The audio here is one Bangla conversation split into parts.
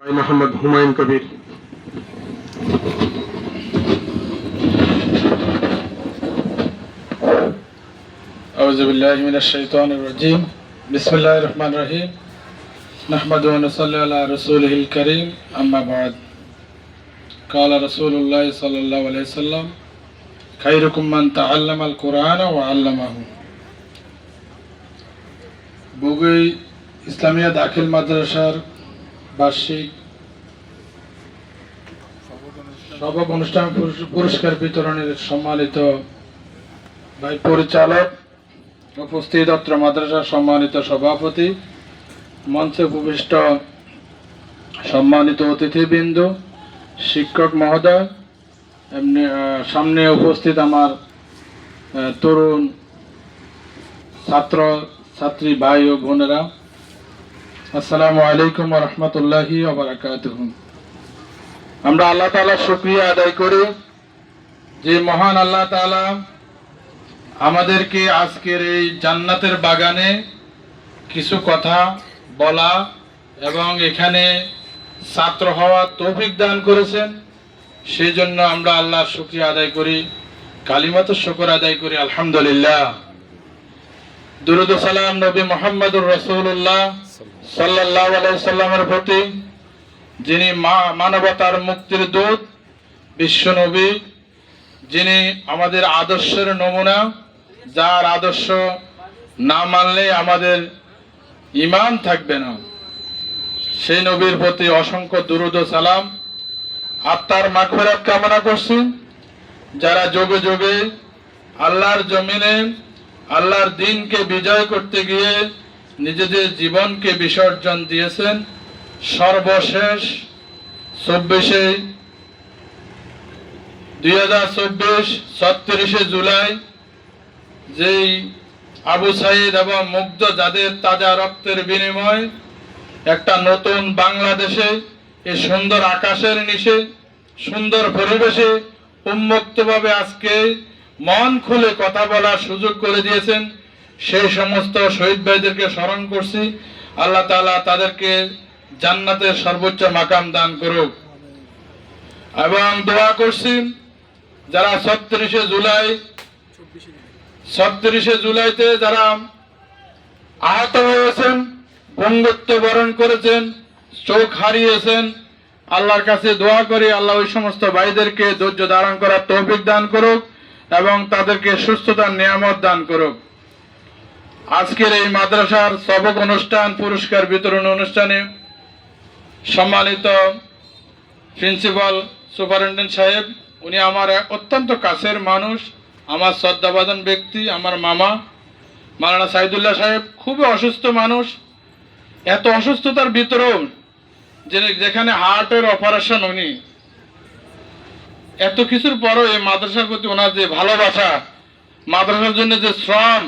ভাই মোহাম্মদ হুমায়ুন কবির أعوذ بالله من الشيطان الرجيم بسم الله الرحمن الرحيم نحمد ونصلي على رسوله الكريم أما بعد قال رسول الله صلى الله عليه وسلم خيركم من تعلم القرآن وعلمه বগুই ইসলামিয়া দাখিল মাদ্রাসার বার্ষিক সবক অনুষ্ঠান পুরস্কার বিতরণের সম্মানিত ভাই পরিচালক, উপস্থিত অত্র মাদ্রাসার সম্মানিত সভাপতি, মঞ্চে উপবিষ্ট সম্মানিত অতিথিবৃন্দ, শিক্ষক মহোদয়, এমনি সামনে উপস্থিত আমার তরুণ ছাত্র, ছাত্রী ভাই ও বোনেরা। আসসালামু আলাইকুম রহমতুল্লাহি আমরা আল্লাহ তাআলা শুক্রিয়া আদায় করি যে মহান আল্লাহ তাআলা আমাদেরকে আজকের এই জান্নাতের বাগানে কিছু কথা বলা এবং এখানে ছাত্র হওয়া তৌফিক দান করেছেন। সেই জন্য আমরা আল্লাহর শুক্রিয়া আদায় করি কালিমাত শুকর আদায় করি, আলহামদুলিল্লাহ। দুরুদ সালাম নবী মোহাম্মদুর রসুল্লাহ সাল্লাহ প্রতি যিনি মানবতার মুক্তির দূত বিশ্ব নবী যিনি আমাদের আদর্শের নমুনা, যার আদর্শ না মানলে আমাদের ইমান থাকবে না। সেই নবীর প্রতি অসংখ্য দুরুদ সালাম। আত্মার মাগফিরাত কামনা করছি। যারা যোগে যোগে আল্লাহর জমিনে, আল্লাহর দিনকে বিজয় করতে গিয়ে নিজেদের জীবনকে বিসর্জন দিয়েছেন। সর্বশেষ চব্বিশে দুই হাজার চব্বিশ, ছত্রিশে জুলাই, যেই আবু সাইদ এবং মুগ্ধ যাদের তাজা রক্তের বিনিময় একটা নতুন বাংলাদেশে এই সুন্দর আকাশের নিচে, সুন্দর পরিবেশে উন্মুক্তভাবে আজকে মন খুলে কথা বলার সুযোগ করে দিয়েছেন। সেই সমস্ত শহীদ ভাইদেরকে স্মরণ করছি। আল্লাহ তাআলা তাদেরকে জান্নাতের সর্বোচ্চ মাকাম দান করুক। এবং দোয়া করছি যারা ছত্রিশে জুলাই, ছত্রিশে জুলাইতে যারা আহত হয়েছেন, বঙ্গত্ব বরণ করেছেন, চোখ হারিয়েছেন, আল্লাহর কাছে দোয়া করি, আল্লাহ ওই সমস্ত ভাইদেরকে ধৈর্য ধারণ করার তৌফিক দান করুক এবং তাদেরকে সুস্থতার নিয়ামত দান করুক। আজকের এই মাদ্রাসার সবক অনুষ্ঠান, পুরস্কার বিতরণ অনুষ্ঠানে সম্মানিত প্রিন্সিপাল সুপারিনটেন্ডেন্ট সাহেব, উনি আমার অত্যন্ত কাছের মানুষ, আমার শ্রদ্ধাবাদন ব্যক্তি, আমার মামা, মালানা সাইদুল্লাহ সাহেব, খুবই অসুস্থ মানুষ। এত অসুস্থতার ভিতরেও যে যেখানে হার্টের অপারেশন উনি, এত কিছুর পরও এই মাদ্রাসার প্রতি ওনার যে ভালোবাসা, মাদ্রাসার জন্য যে শ্রম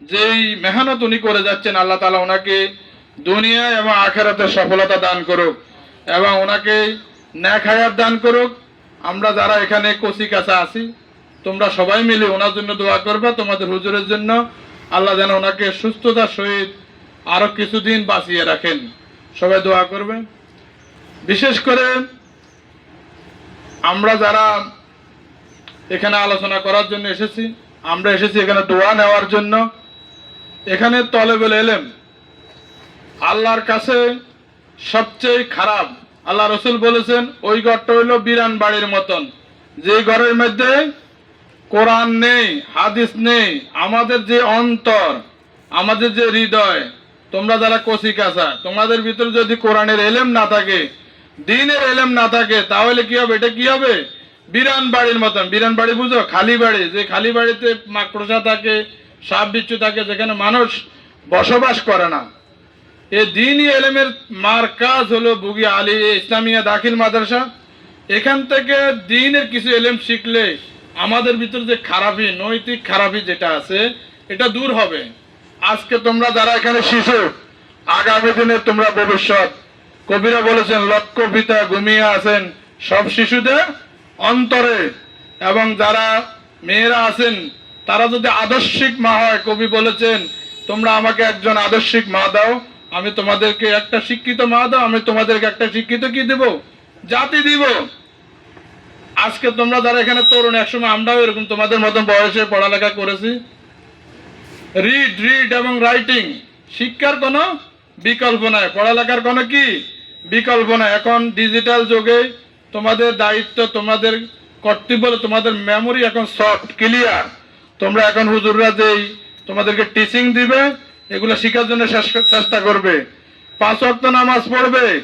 যেই মেহনত উনি করে যাচ্ছেন, আল্লাহ তালা ওনাকে দুনিয়া এবং আখেরাতে সফলতা দান করুক এবং ওনাকে ন্যাক হায়াত দান করুক। আমরা যারা এখানে কচি কাছা আছি, তোমরা সবাই মিলে ওনার জন্য দোয়া করবে, তোমাদের হুজুরের জন্য। আল্লাহ যেন ওনাকে সুস্থতার সহিত আরও কিছুদিন বাঁচিয়ে রাখেন। সবাই দোয়া করবে বিশেষ করে আমরা যারা এখানে আলোচনা করার জন্য এসেছি, আমরা এসেছি এখানে দোয়া নেওয়ার জন্য। এখানে তলেবেল এলেম। আল্লাহর কাছে সবচেয়ে খারাপ, আল্লাহ রসুল বলেছেন, ওই ঘরটা হইল বিরান বাড়ির মতন। যে ঘরের মধ্যে কোরআন নেই, হাদিস নেই, আমাদের যে অন্তর, আমাদের যে হৃদয়, তোমরা যারা কচি কাঁচা তোমাদের ভিতরে যদি কোরআনের এলেম না থাকে, দিনের এলেম না থাকে, তাহলে কি হবে? এটা কি হবে? বিরান বাড়ির মতন। বিরান বাড়ি বুঝো? খালি বাড়ি। যে খালি বাড়িতে মাকড়সা থাকে সাপ বিচ্ছু থাকে যেখানে মানুষ বসবাস করে না। এই দিনই এলেমের মার কাজ হলো বুগি আলী ইসলামিয়া দাখিল মাদ্রাসা। এখান থেকে দিনের কিছু এলেম শিখলে আমাদের ভিতরে যে খারাপি, নৈতিক খারাপি যেটা আছে, এটা দূর হবে। আজকে তোমরা যারা এখানে শিশু, আগামী দিনে তোমরা ভবিষ্যৎ। কবিরা বলেছেন, লক্ষ পিতা ঘুমিয়ে আছেন সব শিশুদের অন্তরে। এবং যারা মেয়েরা আছেন তারা যদি আদর্শিক মা হয় কবি বলেছেন, তোমরা আমাকে একজন আদর্শিক মা দাও, আমি তোমাদেরকে একটা শিক্ষিত মা দাও, আমি তোমাদেরকে একটা শিক্ষিত কি দেব? জাতি দিব। আজকে তোমরা যারা এখানে তরুণ, একসময় আমরাও এরকম তোমাদের মতন বয়সে পড়ালেখা করেছি। রিড রিড এবং রাইটিং শিক্ষার কোনো বিকল্প নাই। পড়ালেখার কোনো কি বিকল্প নাই। এখন ডিজিটাল যুগে তোমাদের দায়িত্ব, তোমাদের কর্তব্য তোমাদের মেমোরি এখন সফট ক্লিয়ার তোমরা এখন হুজুররা যেই তোমাদেরকে টিচিং দিবে, এগুলো শেখার জন্য চেষ্টা- করবে। পাঁচ ওয়াক্ত নামাজ পড়বে।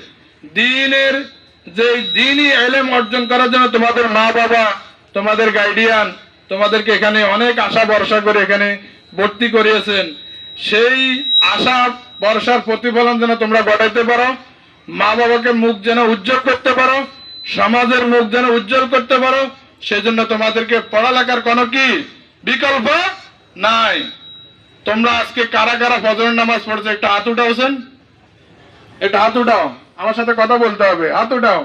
দিনের যে দিনই এলেম অর্জন করার জন্য তোমাদের মা বাবা, তোমাদের গাইডিয়ান তোমাদেরকে এখানে অনেক আশা ভরসা করে এখানে ভর্তি করিয়েছেন। সেই আশা ভরসার প্রতিফলন যেন তোমরা ঘটাইতে পারো, মা বাবাকে মুখ যেন উজ্জ্বল করতে পারো, সমাজের মুখ যেন উজ্জ্বল করতে পারো, সেজন্য তোমাদেরকে পড়ালেখার কোনো কি? বিকল্প নাই। তোমরা আজকে কারা কারা ফজরের নামাজ পড়ছে, একটা হাত উঠাও হোসেন। একটা হাত উঠাও, আমার সাথে কথা বলতে হবে, হাত উঠাও।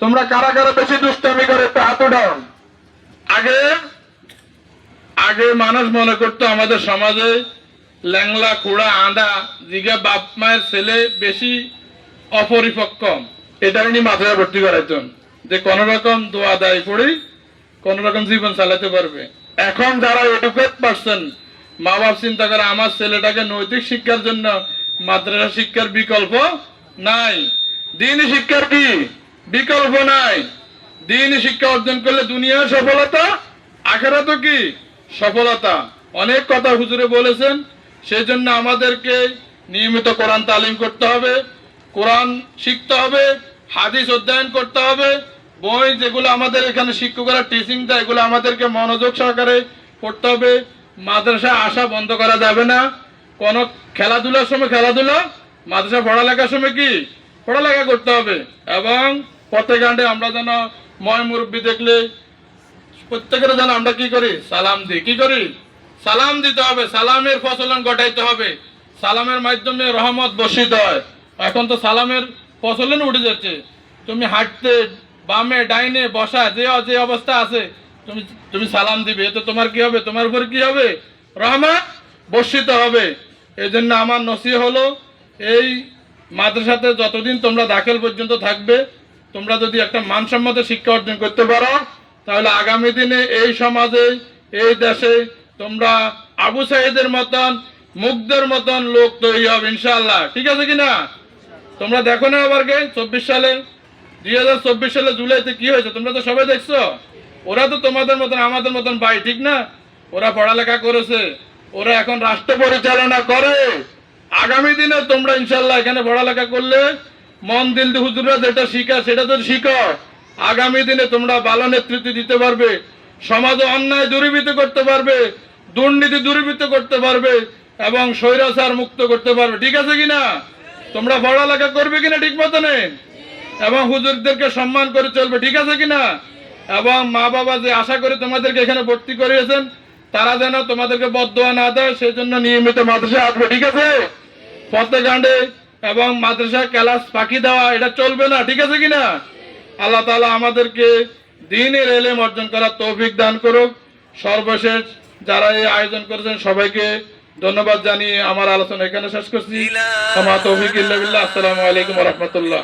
তোমরা কারা কারা বেশি দুষ্টামি করে, একটা হাত উঠাও। আগে আগে মানুষ মনে করতো আমাদের সমাজে ল্যাংলা কুড়া আঁদা জিগা, বাপ, মায়ের ছেলে বেশি অপরিপক্ক এটা নিয়ে মাথায় ভর্তি করাইতেন যে কোন রকম দোয়া দায় পড়ি কোন রকম জীবন চালাতে পারবে। এখন যারা এডুকেট পারসন মা বাপ চিন্তা করে আমার ছেলেটাকে নৈতিক শিক্ষার জন্য মাদ্রাসা শিক্ষার বিকল্প নাই। দিন শিক্ষার কি? বিকল্প নাই। দিন শিক্ষা অর্জন করলে দুনিয়ার সফলতা আখেরা তো কি? সফলতা। অনেক কথা হুজুরে বলেছেন। সেই জন্য আমাদেরকে নিয়মিত কোরআন তালিম করতে হবে, কোরআন শিখতে হবে, হাদিস অধ্যয়ন করতে হবে বই যেগুলো আমাদের এখানে শিক্ষকরা টিচিং দেয়, এগুলো আমাদেরকে মনোযোগ সহকারে পড়তে হবে। মাদ্রাসা আসা বন্ধ করা যাবে না। কোনো খেলাধুলার সময় খেলাধুলা মাদ্রাসা পড়ালেখার সময় কি? পড়ালেখা করতে হবে। এবং পথে আমরা যেন ময় মুরব্বী দেখলে প্রত্যেকের যেন আমরা কি করি? সালাম দিই। কি করি? সালাম দিতে হবে। সালামের ফসলন ঘটাইতে হবে। সালামের মাধ্যমে রহমত বর্ষিত হয়। এখন তো সালামের ফসলন উঠে যাচ্ছে। তুমি হাঁটতে বামে ডাইনে বসা, যে যে অবস্থা আছে, তুমি তুমি সালাম দিবে তো তোমার কি হবে? তোমার উপর কি হবে? রহমত বর্ষিত হবে। এই জন্য আমার নসি হলো, এই মাদ্রাসাতে যতদিন তোমরা দাখিল পর্যন্ত থাকবে, তোমরা যদি একটা মানসম্মত শিক্ষা অর্জন করতে পারো, তাহলে আগামী দিনে এই সমাজে, এই দেশে তোমরা আবু সাইদের মতন, মুগ্ধের মতন লোক তৈরি হবে ইনশাল্লাহ ঠিক আছে কিনা? তোমরা দেখো না আবারকে চব্বিশ সালে দুই হাজার চব্বিশ সালে জুলাইতে কি হয়েছে? তোমরা তো সবাই দেখছ। ওরা তো তোমাদের মতন, আমাদের মতন ভাই, ঠিক না? ওরা পড়ালেখা করেছে। ওরা এখন রাষ্ট্র পরিচালনা করে। আগামী দিনে তোমরা ইনশাল্লাহ এখানে পড়ালেখা করলে মন দিল দিয়ে হুজুররা যেটা শিখা সেটা তো শিখো আগামী দিনে তোমরা ভালো নেতৃত্ব দিতে পারবে। সমাজে অন্যায় দূরীভূত করতে পারবে, দুর্নীতি দূরীভূত করতে পারবে এবং স্বৈরাচার মুক্ত করতে পারবে। ঠিক আছে কিনা? তোমরা পড়ালেখা করবে কিনা ঠিক মতনে এবং হুজুরদেরকে সম্মান করে চলবে ঠিক আছে কিনা এবং মা বাবা যে আশা করে তোমাদেরকে এখানে ভর্তি করিয়েছেন তারা যেন তোমাদেরকে বদোয়া না দেয় সেই জন্য নিয়মিত মাদ্রাসা আসবে ঠিক আছে? পথে গান্ডে এবং মাদ্রাসা ক্লাস ফাঁকি দেওয়া এটা চলবে না ঠিক আছে কিনা আল্লাহ তাআলা আমাদেরকে দিনের এলেম অর্জন করার তৌফিক দান করুক। সর্বশেষ যারা এই আয়োজন করেছেন সবাইকে ধন্যবাদ জানিয়ে আমার আলোচনা এখানে শেষ করছি। আমার তৌফিক আসসালামু আলাইকুম রহমতুল্লাহ।